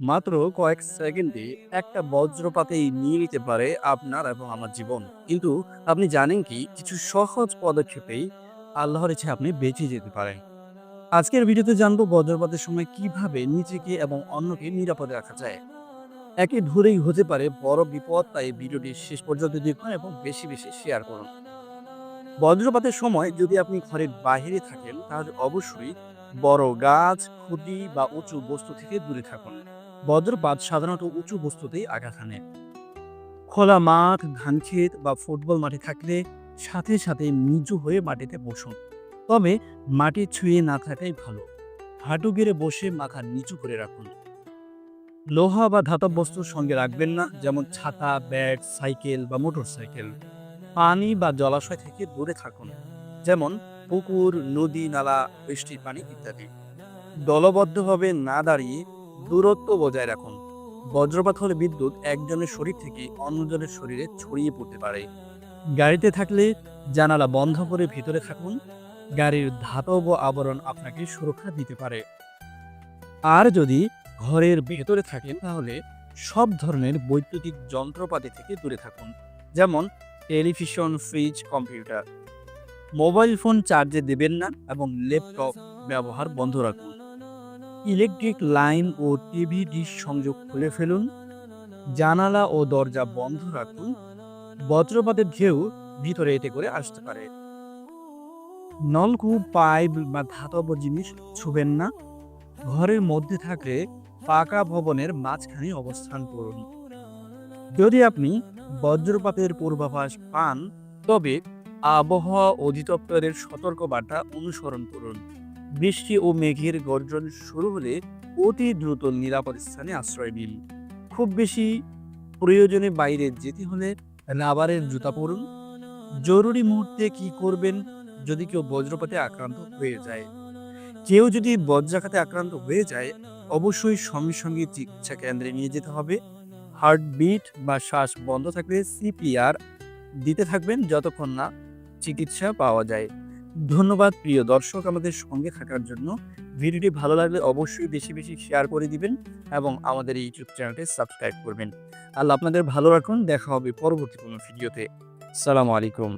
মাত্র কয়েক সেকেন্ডে একটা বজ্রপাতেই নিয়ে নিতে পারে আপনার এবং আমার জীবন। কিন্তু আপনি জানেন কি, কিছু সহজ পদক্ষেপেই আল্লাহর ইচ্ছে আপনি বেঁচে যেতে পারেন। আজকের ভিডিওতে জানব বজ্রপাতের সময় কীভাবে নিজেকে এবং অন্যকে নিরাপদে রাখা যায়। একে ধরেই হতে পারে বড় বিপদ, তাই ভিডিওটি শেষ পর্যন্ত দেখুন এবং বেশি বেশি শেয়ার করুন। বজ্রপাতের সময় যদি আপনি ঘরের বাইরে থাকেন, তাহলে অবশ্যই বড় গাছ, খুঁটি বা উঁচু বস্তু থেকে দূরে থাকুন। বজ্রপাত সাধারণত উঁচু বস্তুতেই আঘাত হানে। খোলা মাঠ ধানক্ষেত বা ফুটবল মাঠে থাকলে সাথে সাথে নিচু হয়ে মাটিতে বসুন। তবে মাটি ছুঁয়ে না থাকাই ভালো। হাঁটু গেড়ে বসে মাথা নিচু করে রাখুন। লোহা বা ধাতব বস্তুর সঙ্গে রাখবেন না, যেমন ছাতা, ব্যাগ, সাইকেল বা মোটর সাইকেল পানি বা জলাশয় থেকে দূরে থাকুন, যেমন পুকুর, নদী, নালা, বৃষ্টির পানি ইত্যাদি। দলবদ্ধভাবে না দাঁড়িয়ে দূরত্ব বজায় রাখুন। বজ্রপাত হলে বিদ্যুৎ একজনের শরীর থেকে অন্যজনের শরীরে ছড়িয়ে পড়তে পারে। গাড়িতে থাকলে জানালা বন্ধ করে ভিতরে থাকুন। গাড়ির ধাতব আবরণ আপনাকে সুরক্ষা দিতে পারে। আর যদি ঘরের ভেতরে থাকেন, তাহলে সব ধরনের বৈদ্যুতিক যন্ত্রপাতি থেকে দূরে থাকুন, যেমন television, fridge, computer. Mobile phone চার্জে দেবেন না এবং ল্যাপটপ ব্যবহার বন্ধ রাখুন। ইলেকট্রিক লাইন ও টিভি ডিশ সংযোগ খুলে ফেলুন, জানালা ও দরজা বন্ধ রাখুন, বজ্রপাতের ঢেউ ভিতরে এতে করে আসতে পারে। নলকূপ, পাইপ বা ধাতব জিনিস ছুবেন না, ঘরের মধ্যে থাকলে পাকা ভবনের মাঝখানে অবস্থান করুন। যদি আপনি বজ্রপাতের পূর্বাভাস পান, তবে আবহাওয়া অধিদপ্তরের সতর্কবার্তা অনুসরণ করুন। বৃষ্টি ও মেঘের গর্জন শুরু হলে অতি দ্রুত নিরাপদ স্থানে আশ্রয় নিন। খুব বেশি প্রয়োজনে বাইরে যেতে হলে রাবারের জুতা পরুন। জরুরি মুহূর্তে কি করবেন যদি কেউ বজ্রপাতে আক্রান্ত হয়ে যায়? কেউ যদি বজ্রাঘাতে আক্রান্ত হয়ে যায়, অবশ্যই সঙ্গে সঙ্গে চিকিৎসা কেন্দ্রে নিয়ে যেতে হবে। হার্টবিট বা শ্বাস বন্ধ থাকলে সিপিআর দিতে থাকবেন যতক্ষণ না চিকিৎসা পাওয়া যায়। ধন্যবাদ প্রিয় দর্শক আমাদের সঙ্গে থাকার জন্য। ভিডিওটি ভালো লাগলে অবশ্যই বেশি বেশি শেয়ার করে দিবেন এবং আমাদের ইউটিউব চ্যানেলটি সাবস্ক্রাইব করবেন। আল্লাহ আপনাদের ভালো রাখুন। দেখা হবে পরবর্তী কোনো ভিডিওতে সালামু আলাইকুম।